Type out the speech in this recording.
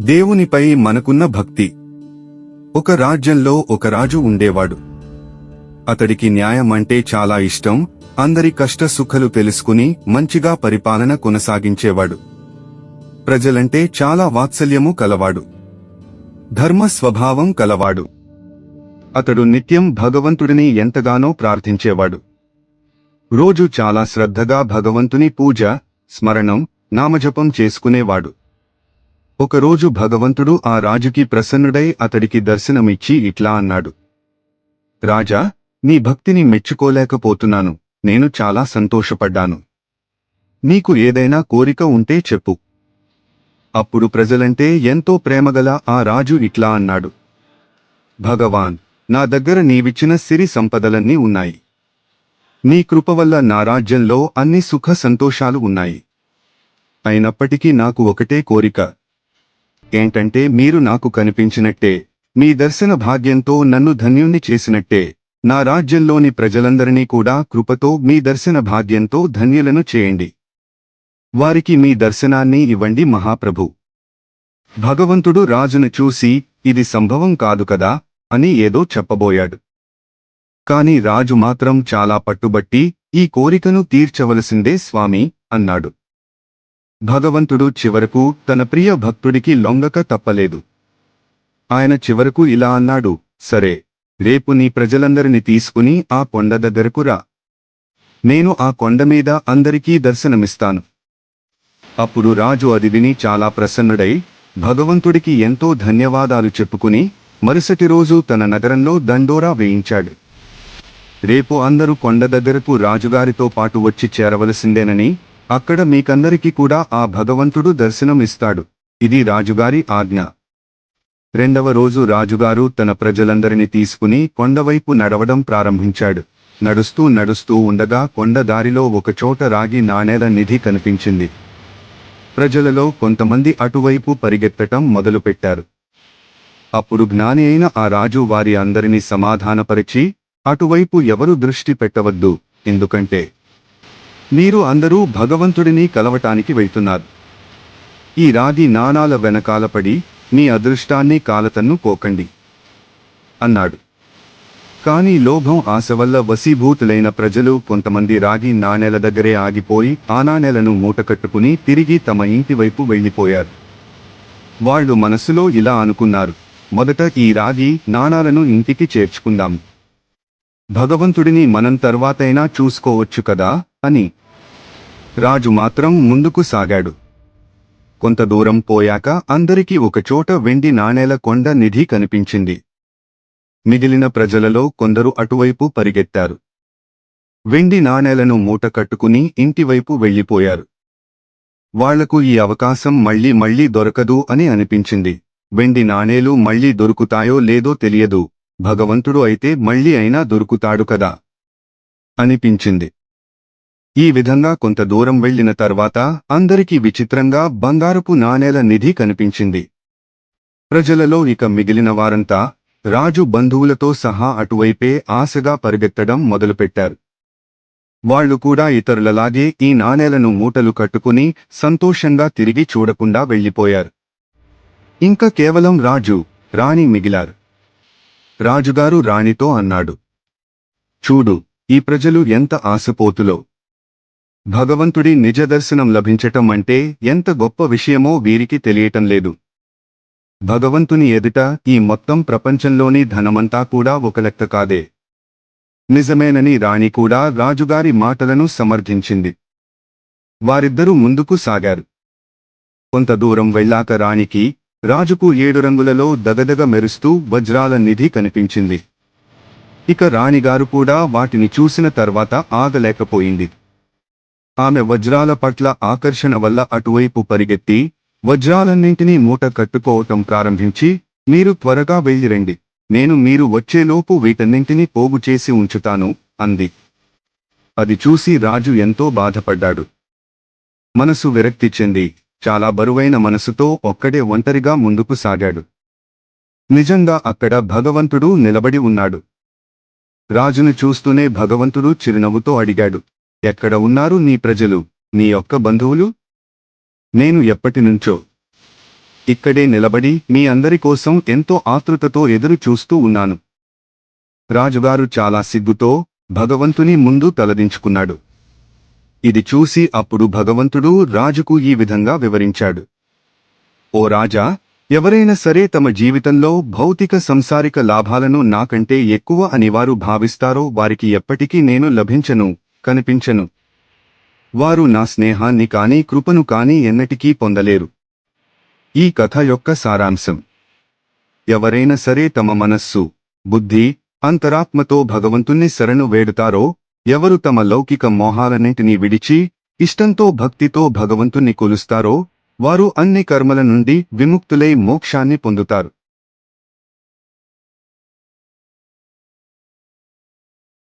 దేవునిపై మనకున్న భక్తి. ఒక రాజ్యంలో ఒక రాజు ఉండేవాడు. అతడికి న్యాయం అంటే చాలా ఇష్టం అందరి కష్ట సుఖలు తెలుసుకుని మంచిగా పరిపాలన కొనసాగించేవాడు. ప్రజలంటే చాలా వాత్సల్యము కలవాడు. ధర్మ స్వభావం కలవాడు. అతడు నిత్యం భగవంతుడిని ఎంతగానో ప్రార్థించేవాడు. రోజు చాలా శ్రద్ధగా భగవంతుని పూజ స్మరణం నామజపం చేసుకునేవాడు. ఒకరోజు భగవంతుడు ఆ రాజుకి ప్రసన్నుడై అతడికి దర్శనమిచ్చి ఇట్లా అన్నాడు. రాజా నీ భక్తిని మెచ్చుకోలేకపోతున్నాను నేను చాలా సంతోషపడ్డాను. నీకు ఏదైనా కోరిక ఉంటే చెప్పు. అప్పుడు ప్రజలంటే ఎంతో ప్రేమగల ఆ రాజు ఇట్లా అన్నాడు. భగవాన్ నా దగ్గర నీవిచ్చిన సిరి సంపదలన్నీ ఉన్నాయి. నీ కృప వల్ల నా రాజ్యంలో అన్ని సుఖ సంతోషాలు ఉన్నాయి. అయినప్పటికీ నాకు ఒకటే కోరిక ఏంటంటే మీరు నాకు కనిపించినట్టే. మీ దర్శన భాగ్యంతో నన్ను ధన్యుణ్ణి చేసినట్టే. నా రాజ్యంలోని ప్రజలందరినీ కూడా కృపతో మీ దర్శన భాగ్యంతో ధన్యులను చేయండి. వారికి మీ దర్శనాన్ని ఇవ్వండి మహాప్రభు. భగవంతుడు రాజును చూసి ఇది సంభవం కాదు కదా అని ఏదో చెప్పబోయాడు. కాని రాజు మాత్రం చాలా పట్టుబట్టి ఈ కోరికను తీర్చవలసిందే స్వామి అన్నాడు. భగవంతుడు చివరకు తన ప్రియ భక్తుడికి లొంగక తప్పలేదు. ఆయన చివరకు ఇలా అన్నాడు సరే రేపు నీ ప్రజలందరిని తీసుకుని ఆ కొండ దగ్గరకు రా. నేను ఆ కొండ మీద అందరికీ దర్శనమిస్తాను. అప్పుడు రాజు అది విని చాలా ప్రసన్నుడై భగవంతుడికి ఎంతో ధన్యవాదాలు చెప్పుకుని మరుసటి రోజు తన నగరంలో దండోరా వేయించాడు. రేపు అందరూ కొండ దగ్గరకు రాజుగారితో పాటు వచ్చి చేరవలసిందేనని అక్కడ మీకందరికీ కూడా ఆ భగవంతుడు దర్శనం ఇస్తాడు ఇది రాజుగారి ఆజ్ఞ. రెండవ రోజు రాజుగారు తన ప్రజలందరినీ తీసుకుని కొండవైపు నడవడం ప్రారంభించాడు. నడుస్తూ నడుస్తూ ఉండగా కొండ దారిలో ఒకచోట రాగి నాణేల నిధి కనిపించింది. ప్రజలలో కొంతమంది అటువైపు పరిగెత్తటం మొదలుపెట్టారు. అప్పుడు జ్ఞాని అయిన ఆ రాజు వారి అందరినీ సమాధానపరిచి అటువైపు ఎవరు దృష్టి పెట్టవద్దు ఎందుకంటే మీరు అందరూ భగవంతుడిని కలవటానికి వెళ్తున్నారు. ఈ రాగి నాణాల వెనకాల పడి మీ అదృష్టాన్ని కాలతన్ను పోకండి. అన్నాడు. కానీ లోభం ఆశ వల్ల వశీభూతులైన ప్రజలు కొంతమంది రాగి నాణేల దగ్గరే ఆగిపోయి ఆ నాణేలను మూటకట్టుకుని తిరిగి తమ ఇంటి వైపు వెళ్ళిపోయారు. వాళ్ళు మనసులో ఇలా అనుకున్నారు. మొదట ఈ రాగి నాణాలను ఇంటికి చేర్చుకుందాం. భగవంతుడిని మనం తర్వాతైనా చూసుకోవచ్చు కదా? అని. రాజు మాత్రం ముందుకు సాగాడు. కొంత దూరం పోయాక అందరికీ ఒకచోట వెండి నాణేల కొండ నిధి కనిపించింది. మిగిలిన ప్రజలలో కొందరు అటువైపు పరిగెత్తారు. వెండి నాణేలను మూట కట్టుకుని ఇంటివైపు వెళ్ళిపోయారు. వాళ్ళకు ఈ అవకాశం మళ్ళీ మళ్ళీ దొరకదు అని అనిపించింది. వెండి నాణేలు మళ్ళీ దొరుకుతాయో లేదో తెలియదు. భగవంతుడు అయితే మళ్ళీ అయినా దొరుకుతాడు కదా? అనిపించింది. ఈ విధంగా కొంత దూరం వెళ్ళిన తర్వాత అందరికీ విచిత్రంగా బంగారపు నాణేల నిధి కనిపించింది. ప్రజలలో ఇక మిగిలిన వారంతా రాజు బంధువులతో సహా అటువైపే ఆశగా పరిగెత్తడం మొదలుపెట్టారు. వాళ్ళు కూడా ఇతరులలాగే ఈ నాణేలను మూటలు కట్టుకుని సంతోషంగా తిరిగి చూడకుండా వెళ్ళిపోయారు ఇంకా కేవలం రాజు రాణి మిగిలారు. రాజుగారు రాణితో అన్నాడు. చూడు ఈ ప్రజలు ఎంత ఆశపోతులో. భగవంతుడి నిజ దర్శనం లభించటం అంటే ఎంత గొప్ప విషయమో వీరికి తెలియటం లేదు. భగవంతుని ఎదుట ఈ మొత్తం ప్రపంచంలోని ధనమంతా కూడా ఒక లెక్క కాదే. నిజమేనని రాణి కూడా రాజుగారి మాటలను సమర్థించింది. వారిద్దరూ ముందుకు సాగారు. కొంత దూరం వెళ్ళాక రాణికి రాజుకు ఏడు రంగులలో దగదగ మెరుస్తూ వజ్రాల నిధి కనిపించింది. ఇక రాణిగారు కూడా వాటిని చూసిన తర్వాత ఆగలేకపోయింది. ఆమె వజ్రాల పట్ల ఆకర్షణ వల్ల అటువైపు పరిగెత్తి వజ్రాలన్నింటినీ మూట కట్టుకోవటం ప్రారంభించి మీరు త్వరగా వెళ్ళిరండి. నేను మీరు వచ్చేలోపు వీటన్నింటినీ పోగు చేసి ఉంచుతాను అంది. అది చూసి రాజు ఎంతో బాధపడ్డాడు. మనసు విరక్తి చెంది చాలా బరువైన మనసుతో ఒక్కడే ఒంటరిగా ముందుకు సాగాడు. నిజంగా అక్కడ భగవంతుడు నిలబడి ఉన్నాడు. రాజును చూస్తూనే భగవంతుడు చిరునవ్వుతో అడిగాడు. ఎక్కడ ఉన్నారు నీ ప్రజలు నీ యొక్క బంధువులు? నేను ఎప్పటినుంచో ఇక్కడే నిలబడి మీ అందరి కోసం ఎంతో ఆతృతతో ఎదురు చూస్తూ ఉన్నాను. రాజుగారు చాలా సిగ్గుతో భగవంతుని ముందు తలదించుకున్నాడు. ఇది చూసి అప్పుడు భగవంతుడు రాజుకు ఈ విధంగా వివరించాడు. ఓ రాజా ఎవరైనా సరే తమ జీవితంలో భౌతిక సంసారిక లాభాలను నాకంటే ఎక్కువ అని వారు భావిస్తారో వారికి ఎప్పటికీ నేను లభించను. కనిపించను. వారు నా స్నేహాన్ని కాని కృపను కాని ఎన్నటికీ పొందలేరు. ఈ కథ యొక్క సారాంశం. ఎవరైనా సరే తమ మనస్సు బుద్ధి అంతరాత్మతో భగవంతుణ్ణి శరణు వేడుతారో ఎవరు తమ లౌకిక మోహాలన్నింటినీ విడిచి ఇష్టంతో భక్తితో భగవంతుణ్ణి కొలుస్తారో వారు అన్ని కర్మల నుండి విముక్తులై మోక్షాన్ని పొందుతారు.